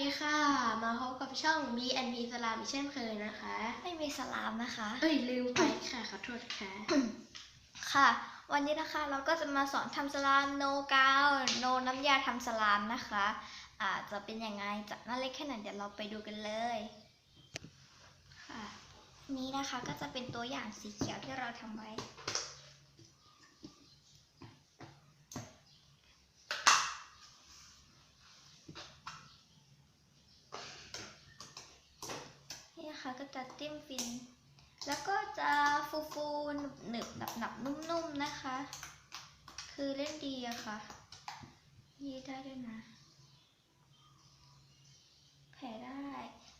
ดีค่ะ มาพบกับช่อง BNP สลามอีกเช่นเคยนะคะ ไม่มีสลามนะคะ เอ้ยลืมไปค่ะขอโทษค่ะ ค่ะ วันนี้นะคะเราก็จะมาสอนทำสลามโนกาวโนน้ำยาทำสลามนะคะอาจะเป็นยังไงจะน่าเล็กแค่ไหนเดี๋ยวเราไปดูกันเลยค่ะ นี้นะคะก็จะเป็นตัวอย่างสีเขียวที่เราทำไว้ นี่นะคะก็ จะจิ้มฟิน แล้วก็จะฟูฟูๆหนึบหนับหนับๆนุ่มๆนะคะ คือเล่นดีอะค่ะ ยีดได้ด้วยนะ แผ่ได้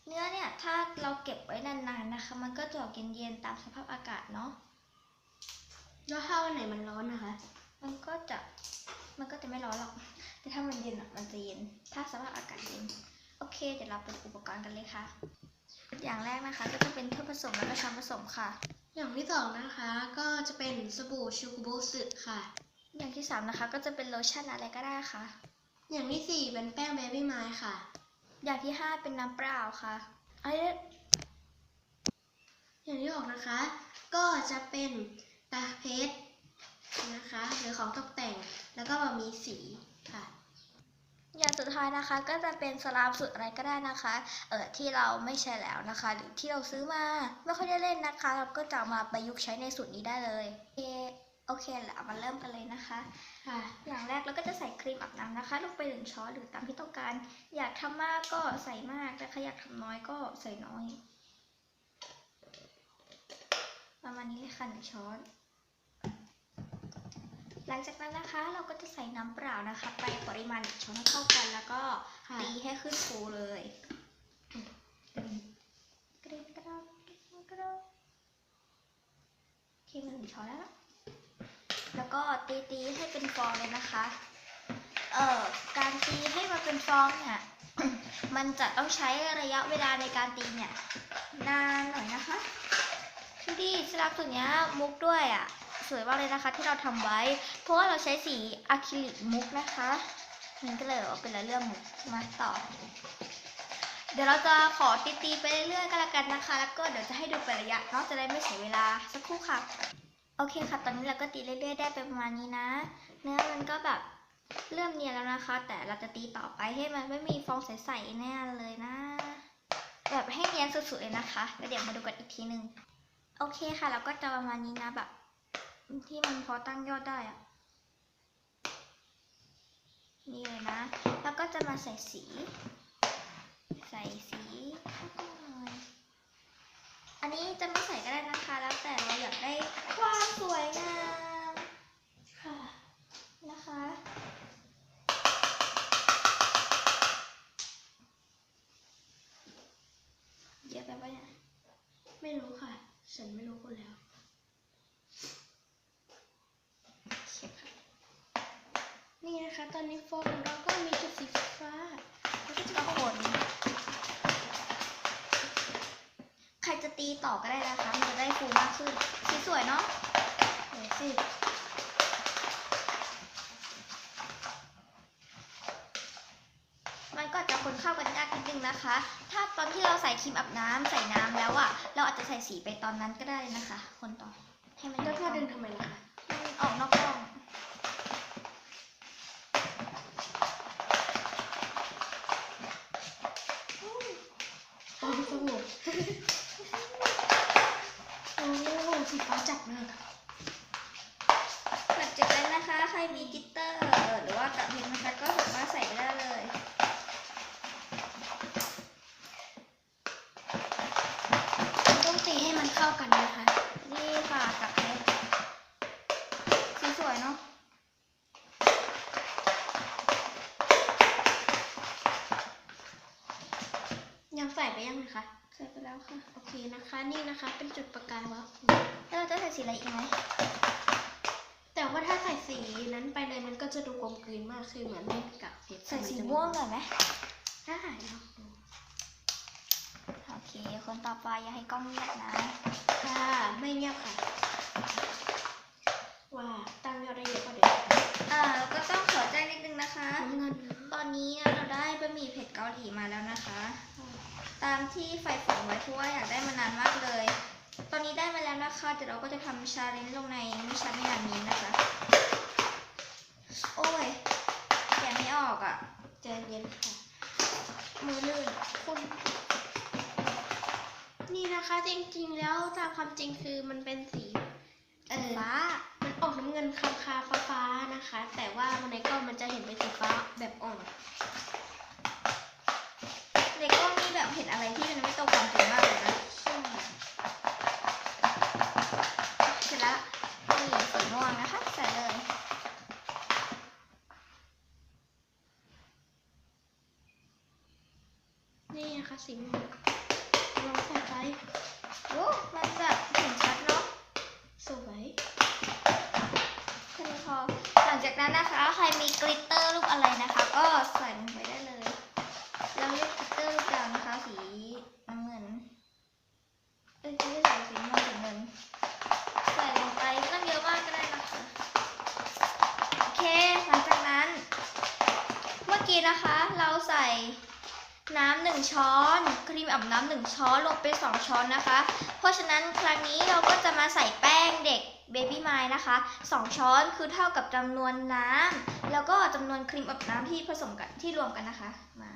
เนื้อเนี่ยถ้าเราเก็บไว้นานๆนะคะ มันก็จะออกเย็นๆตามสภาพอากาศเนาะ แล้วถ้าวันไหนมันร้อนนะคะ มันก็จะ มันก็จะไม่ร้อนหรอก แต่ถ้ามันเย็นอะมันจะเย็น ถ้าสภาพอากาศเย็น โอเค เดี๋ยวเราไปดูอุปกรณ์กันเลยค่ะ อย่างแรกนะคะ ก็จะเป็นถ้วยผสมแล้วก็ช้อนผสมค่ะ อย่างที่สองนะคะ ก็จะเป็นสบู่ชูกุบุสึค่ะ อย่างที่สามนะคะ ก็จะเป็นโลชั่นอะไรก็ได้ค่ะ อย่างที่สี่เป็นแป้งเบบี้ไม้ค่ะ อย่างที่ห้าเป็นน้ำเปล่าค่ะไอ้อย่างที่หกนะคะ ก็จะเป็นตาเพชรนะคะ หรือของตกแต่งแล้วก็มีสีค่ะ อย่างสุดท้ายนะคะก็จะเป็นสลามสุดอะไรก็ได้นะคะ เออที่เราไม่ใช้แล้วนะคะ หรือที่เราซื้อมาไม่ค่อยได้เล่นนะคะ เราก็จะมาประยุกต์ใช้ในสูตรนี้ได้เลยโอเคโอเคแล้วมาเริ่มกันเลยนะคะค่ะอย่างแรกเราก็จะใส่ครีมอาบน้ำนะคะ ลงไปหนึ่งช้อนหรือตามที่ต้องการ อยากทำมากก็ใส่มากนะคะอยากทำน้อยก็ใส่น้อย ประมาณนี้เลยค่ะหนึ่งช้อน หลังจากนั้นนะคะเราก็จะใส่น้ำเปล่านะคะ ไปปริมาณหนึ่งช้อนให้เข้ากันแล้วก็ค่ะตีให้ขึ้นฟูเลยกระเด็นกระดองกระเด็นกระดองโอเคมาหนึ่งช้อนแล้วแล้วก็ตีตีๆให้เป็นฟองเลยนะคะ เอ่อการตีให้มันเป็นฟองเนี่ยมันจะต้องใช้ระยะเวลาในการตีเนี่ยนานหน่อยนะคะ คือดีสลับตัวเนี้ยมุกด้วยอะ สวยมากเลยนะคะ ที่เราทำไว้ เพราะว่าเราใช้สีอะคริลิกมุกนะคะ มันก็เลยเป็นเรื่องมุกมาต่อ เดี๋ยวเราจะขอตีตีๆไปเรื่อยๆกันละกันนะคะ แล้วก็เดี๋ยวจะให้ดูเป็นระยะเนาะจะได้ไม่เสียเวลาสักครู่ค่ะ โอเคค่ะ ตอนนี้เราก็ตีเรื่อยๆได้ไปประมาณนี้นะ เนื้อมันก็แบบเริ่มเนียนแล้วนะคะ แต่เราจะตีต่อไปให้มันไม่มีฟองใสๆแน่เลยนะ แบบให้เนียนสุดๆเลยนะคะ แล้วเดี๋ยวมาดูกันอีกทีหนึ่งโอเคค่ะเราก็จะประมาณนี้นะแบบ ที่มันพอตั้งยอดได้อะนี่เลยนะ แล้วก็จะมาใส่สี ใส่สีเข้าไปหน่อยอันนี้จะไม่ใส่ก็ได้นะคะ แล้วแต่เราอยากได้ความสวยงามค่ะนะคะเยอะไปปะเนี่ยไม่รู้ค่ะ ฉันไม่รู้คนแล้ว เขียนค่ะ นี่นะคะ ตอนนี้โฟมของเราก็มีจุดสีฟ้าแล้วก็จะคนใครจะตีต่อก็ได้นะคะ มันจะได้ฟูมากขึ้นสีสวยเนาะเดี๋ยวสิมันก็จะคนเข้ากันยากนิดนึงนะคะ ถ้าตอนที่เราใส่ครีมอาบน้ำใส่น้ำแล้วอะเราอาจจะใส่สีไปตอนนั้นก็ได้นะคะ คนต่อให้มันแล้วถ้าดึงอทำไมล่ะคะมันออกนอกกล้อง โอ้สงบ โอ้สีฟ้าจัดมากค่ะหลังจากนั้นนะคะ ใครมีกิตเตอร์ หรือว่ากับเพชรนะคะก็สามารถใส่ไปได้เลย ต้องตีให้มันเข้ากันนะคะ นี่ค่ะกับเพชรสีสวยเนาะ ยังใส่ไปยังนะคะ ใส่ไปแล้ว ค่ะโอเคนะคะ นี่นะคะ เป็นจุดประกายวัฟแล้วเราจะใส่สีอะไรอีกไหมแต่ว่าถ้าใส่สีนั้นไปเลยมันก็จะดูกลมกลืนมากคือเหมือนไม่กับเพชรใส่สีม่วงหน่อยไหมได้ลองดูโอเค คนต่อไปอย่าให้กล้องเงียบนะค่ะไม่เงียบค่ะว่าตั้งยอดได้เยอะกว่าเดิมอ่าแล้วก็ต้องขอแจ้งนิดนึงนะคะน้ำเงินตอนอนนี้นะเราได้บะหมี่เผ็ดเกาหลีมาแล้วนะคะ ตามที่ใฝ่ฝันไว้เพราะว่าอยากได้มานานมากเลย ตอนนี้ได้มาแล้วนะคะเดี๋ยวเราก็จะทำชาเลนจ์ลงในมิชาไม่นานนี้นะคะ โอ้ยแกะไม่ออกอะ่ะใจเย็นค่ะ มือลื่นคุณนี่นะคะจริงๆแล้วตามความจริงคือมันเป็นสีเออฟ้า มันออกน้ำเงินคาคาฟ้าฟ้าๆนะคะ แต่ว่าในกล้องมันจะเห็นเป็นสีฟ้าแบบอ่อน ในกล้องนี่แบบเห็นอะไรที่มันไม่ตรงความจริงมากเลยนะช่เสร็จแล้วนี่สีม่วงนะคะใส่เลยนี่นะคะสีม่วงลองใส่ไปโอ้มันแบบเห็นชัดเนาะสวยแค่นี้พอหลังจากนั้นนะคะ ใครมีกลิตเตอร์รูปอะไรนะคะ ก็ใส่ลงไปได้เลย เราเรียกกลิตเตอร์รูปดาวนะคะ สีน้ำเงิน เอ้ยไม่ใช่สีม่วงสีเงิน ใส่ลงไปไม่ต้องเยอะมากก็ได้นะคะ โอเค หลังจากนั้น เมื่อกี้ นะคะ เราใส่น้ำหนึ่งช้อน ครีมอาบน้ำหนึ่งช้อนลงไปสองช้อนนะคะ เพราะฉะนั้นครั้งนี้เราก็จะมาใส่แป้งเด็กเบบี้ไมล์นะคะสองช้อนคือเท่ากับจำนวนน้ำแล้วก็จำนวนครีมอาบน้ำที่ผสมกันที่รวมกันนะคะมา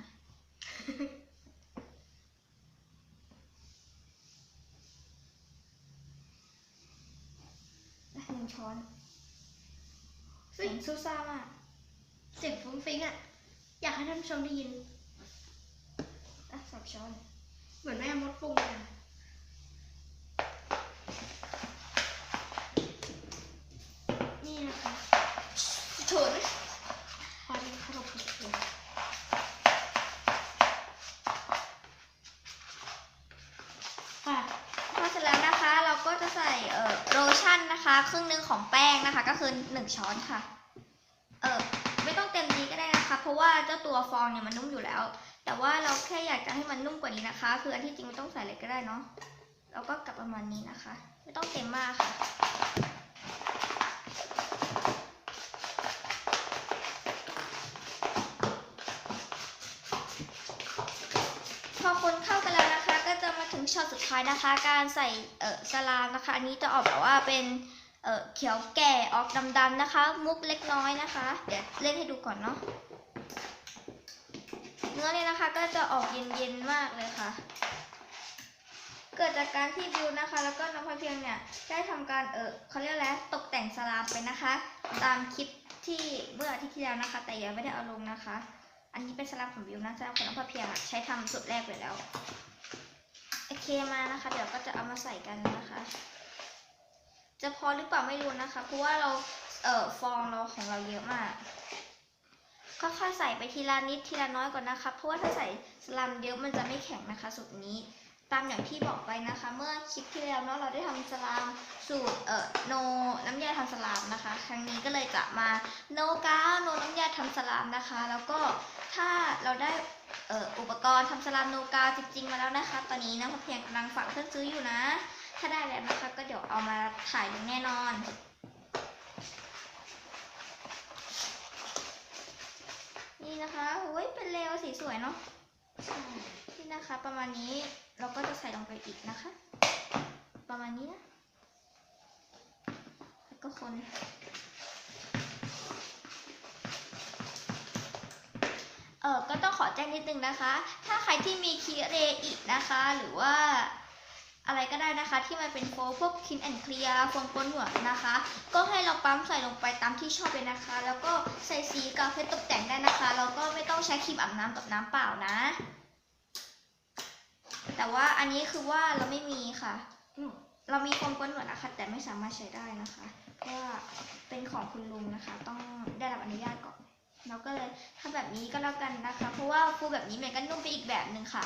หนึ่งช้อนเสียงซูซ่ามากเสียงฟุ้งฟิ้งอะ อยากให้ท่านผู้ชมได้ยินอะสองช้อน เหมือนแม่มดปรุงอะนี่นะคะถุนพอดีขนมปังค่ะพอเสร็จแล้วนะคะ เราก็จะใส่เอ่อโลชั่นนะคะ ครึ่งหนึ่งของแป้งนะคะ ก็คือหนึ่งช้อนค่ะ จ้าตัวฟองเนี่ยมันนุ่มอยู่แล้ว แต่ว่าเราแค่อยากจะให้มันนุ่มกว่านี้นะคะ คืออันที่จริงไม่ต้องใส่เลยก็ได้เนาะเราก็กลับประมาณนี้นะคะ ไม่ต้องเต็มมากค่ะพอคนเข้ากันแล้วนะคะ ก็จะมาถึงช็อตสุดท้ายนะคะ การใส่เออสลามนะคะ อันนี้จะออกแบบว่าเป็นเออเขียวแก่ออกดำๆนะคะ มุกเล็กน้อยนะคะ เดี๋ยวเล่นให้ดูก่อนเนาะ เนื้อเนี่ยนะคะก็จะออกเย็นๆมากเลยค่ะ เกิดจากการที่บิวนะคะ แล้วก็น้องพลอยเพียงเนี่ยได้ทำการเออเขาเรียกอะไรตกแต่งสลามไปนะคะ ตามคลิปที่เมื่ออาทิตย์ที่แล้วนะคะ แต่ยังไม่ได้เอาลงนะคะ อันนี้เป็นสลับของบิวนะสลับของน้องพะเพียงใช้ทำสุดแรกเลยแล้วโอเคมานะคะ เดี๋ยวก็จะเอามาใส่กันนะคะ จะพอหรือเปล่าไม่รู้นะคะ เพราะว่าเราเออฟองเราของเราเยอะมาก ก็ค่อยใส่ไปทีละนิดทีละน้อยก่อนนะคะ เพราะว่าถ้าใส่สลัมเยอะมันจะไม่แข็งนะคะ สูตรนี้ ตามอย่างที่บอกไปนะคะ เมื่อคลิปที่แล้วเนาะเราได้ทำสลามสูตรเอ่อโนน้ำยาทำสลามนะคะ ครั้งนี้ก็เลยจะมาโนกาโนน้ำยาทำสลามนะคะ แล้วก็ถ้าเราได้เอ่ออุปกรณ์ทำสลามโนกาจริงๆมาแล้วนะคะ ตอนนี้นะพะเพียงกำลังฝากเพื่อนซื้ออยู่นะ ถ้าได้แล้วนะคะ ก็เดี๋ยวเอามาถ่ายลงแน่นอน นี่นะคะโอ้ยเป็นเลวสีสวยเนาะใช่นี่นะคะ ประมาณนี้เราก็จะใส่ลงไปอีกนะคะ ประมาณนี้นะแล้วก็คนเออก็ต้องขอแจ้งนิดนึงนะคะ ถ้าใครที่มีคีเรอีกนะคะ หรือว่า อะไรก็ได้นะคะ ที่มันเป็นโฟมพวกคินแอนเคลียร์โฟมโกนหนวนะคะ ก็ให้เราปั๊มใส่ลงไปตามที่ชอบเลยนะคะ แล้วก็ใส่สีกับเพชรตกแต่งได้นะคะแล้วก็ไม่ต้องใช้ครีมอาบน้ำกับน้ำเปล่านะ แต่ว่าอันนี้คือว่าเราไม่มีค่ะ เรามีโฟมโกนหนวนะคะ แต่ไม่สามารถใช้ได้นะคะเพราะว่าเป็นของคุณลุงนะคะ ต้องได้รับอนุญาตก่อนเราก็เลยทำแบบนี้ก็แล้วกันนะคะ เพราะว่าฟูแบบนี้มันก็นุ่มไปอีกแบบหนึ่งค่ะ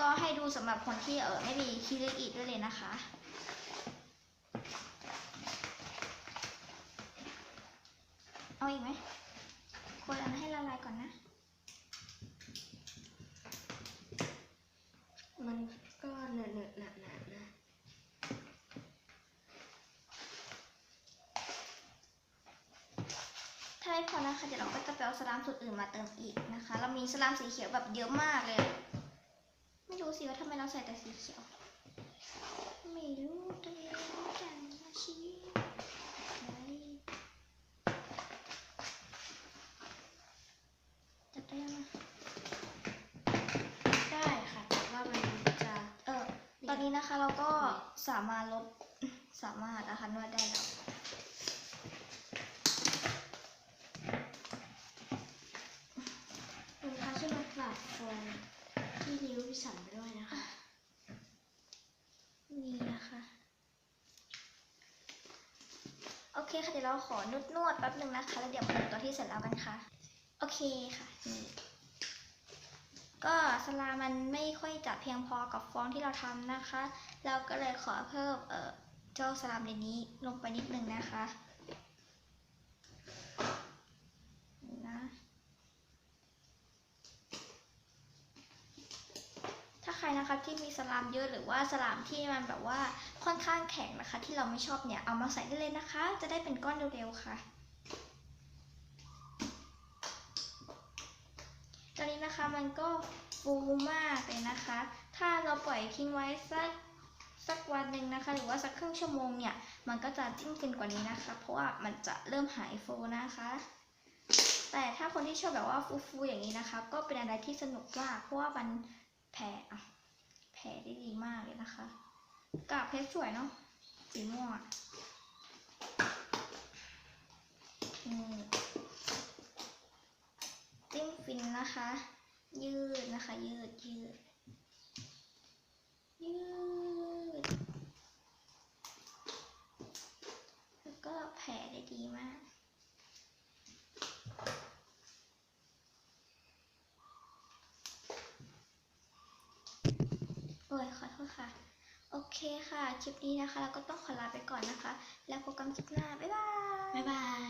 ก็ให้ดูสำหรับคนที่เออไม่มีคีริอีด้วยเลยนะคะ เอาอีกไหมคนอันนนให้ละลายก่อนนะ มันก็เหนอะเหนอะหนะหนะนะถ้าไม่พอนะคะเดี๋ยวเราก็จะไปเอาสลามสูตรอื่นมาเติมอีกนะคะ เรามีสลามสีเขียวแบบเยอะมากเลยไม่ รู้สิว่าทำไมเราใส่แต่สีเขียว ไม่รู้ตัวเองจังนะชีวิตอะไรจับได้ยังได้ค่ะแต่ว่ามันจะเออตอนนี้นะคะเราก็สามารถลดสามารถนะคะนวดได้แล้วคุณคะช่วยมาปรับฟอง ที่นิ้วพิสันไปด้วยนะคะ นี่นะคะ โอเคค่ะเดี๋ยวเราขอนวดนวดแป๊บหนึ่งนะคะ แล้วเดี๋ยวมาดูตัวที่เสร็จแล้วกันค่ะ โอเคค่ะนี่ก็สลามันไม่ค่อยจะเพียงพอกับฟองที่เราทำนะคะ เราก็เลยขอเพิ่มเอ่อเจ้าสลามในนี้ลงไปนิดนึงนะคะนี่นะ ถ้าใค รนะคะที่มีสลามเยอะหรือว่าสลามที่มันแบบว่าค่อนข้างแข็งนะคะ ที่เราไม่ชอบเนี่ยเอามาใส่ได้เลยนะคะ จะได้เป็นก้อนเร็วๆค่ะตอนนี้นะคะมันก็ฟูมากเลยนะคะ ถ้าเราปล่อยทิ้งไว้สักสักวันหนึ่งนะคะ หรือว่าสักครึ่งชั่วโมงเนี่ย มันก็จะจิ้มขึ้นกว่านี้นะคะ เพราะว่ามันจะเริ่มหายฟูนะคะ แต่ถ้าคนที่ชอบแบบว่าฟูๆอย่างนี้นะคะ ก็เป็นอะไรที่สนุกมาก เพราะว่ามันแผ่ แผ่ได้ดีมากเลยนะคะ กาบเพชรสวยเนาะสีม่วงนี่จิ้มฟินนะคะ ยืดนะคะ ยืดยืดยืดแล้วก็แผ่ได้ดีมาก โอ้ยขอโทษค่ะ โอ เคค่ะ คลิปนี้นะคะ เราก็ต้องขอลาไปก่อนนะคะ แล้วพบกันคลิปหน้า บ๊ายบาย บ๊ายบาย